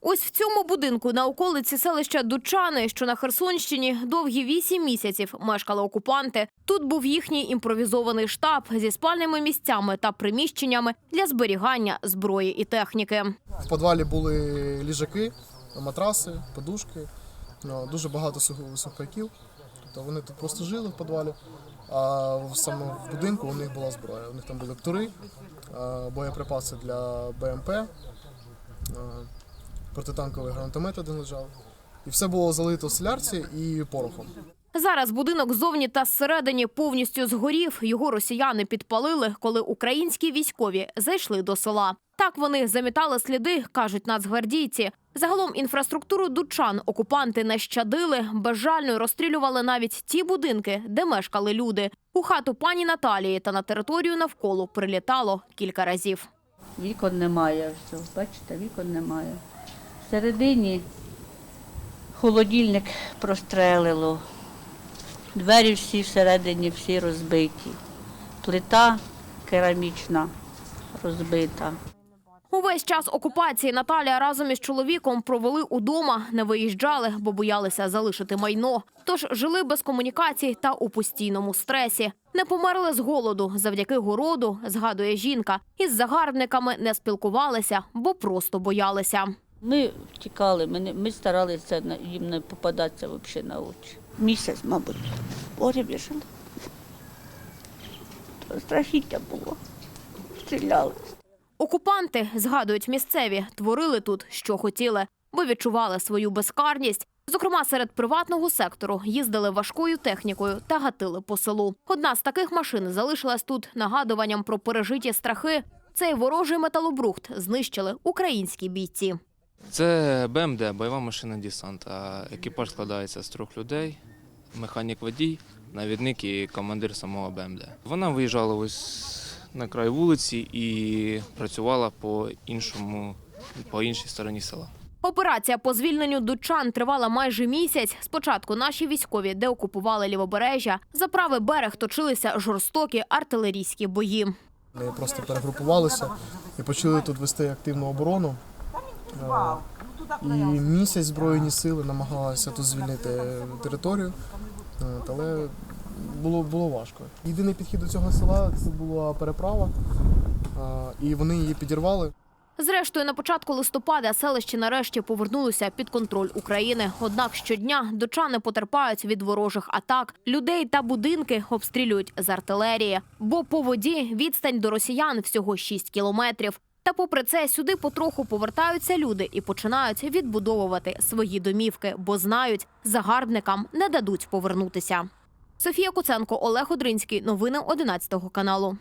Ось в цьому будинку на околиці селища Дучани, що на Херсонщині, довгі вісім місяців мешкали окупанти. Тут був їхній імпровізований штаб зі спальними місцями та приміщеннями для зберігання зброї і техніки. В підвалі були ліжаки, матраси, подушки, ну, дуже багато сухпайків. Тобто вони тут просто жили в підвалі. А саме в будинку у них була зброя. У них там були птури, боєприпаси для БМП, протитанковий гранатомет один лежав. І все було залито в солярці і порохом. Зараз будинок ззовні та зсередині повністю згорів. Його росіяни підпалили, коли українські військові зайшли до села. Так вони замітали сліди, кажуть нацгвардійці. Загалом інфраструктуру дучан окупанти не щадили, безжально розстрілювали навіть ті будинки, де мешкали люди. У хату пані Наталії та на територію навколо прилітало кілька разів. Вікон немає, все, бачите, вікон немає. Всередині холодильник прострелило, двері всі всередині всі розбиті, плита керамічна розбита. Увесь час окупації Наталія разом із чоловіком провели удома, не виїжджали, бо боялися залишити майно. Тож жили без комунікацій та у постійному стресі. Не померли з голоду завдяки городу, згадує жінка. Із загарбниками не спілкувалися, бо просто боялися. Ми втікали, ми, не- ми старалися на- їм не попадатися взагалі на очі. Місяць, мабуть, в погрібі Страхіття було. Стріляли. Окупанти, згадують місцеві, творили тут, що хотіли, бо відчували свою безкарність. Зокрема, серед приватного сектору їздили важкою технікою та гатили по селу. Одна з таких машин залишилась тут нагадуванням про пережиті страхи. Цей ворожий металобрухт знищили українські бійці. Це БМД, бойова машина десант. А екіпаж складається з трьох людей: механік водій, навідник і командир самого БМД. Вона виїжджала ось на край вулиці і працювала по іншому, по іншій стороні села. Операція по звільненню дучан тривала майже місяць. Спочатку наші військові деокупували лівобережжя. За правий берег точилися жорстокі артилерійські бої. Вони просто перегрупувалися і почали тут вести активну оборону. І місяць збройні сили намагалися тут звільнити територію, але було, було важко. Єдиний підхід до цього села це була переправа, і вони її підірвали. Зрештою, на початку листопада селище нарешті повернулося під контроль України. Однак щодня дочани потерпають від ворожих атак. Людей та будинки обстрілюють з артилерії. Бо по воді відстань до росіян всього 6 кілометрів. Та попри це сюди потроху повертаються люди і починають відбудовувати свої домівки, бо знають, загарбникам не дадуть повернутися. Софія Куценко, Олег Одринський. Новини 11 каналу.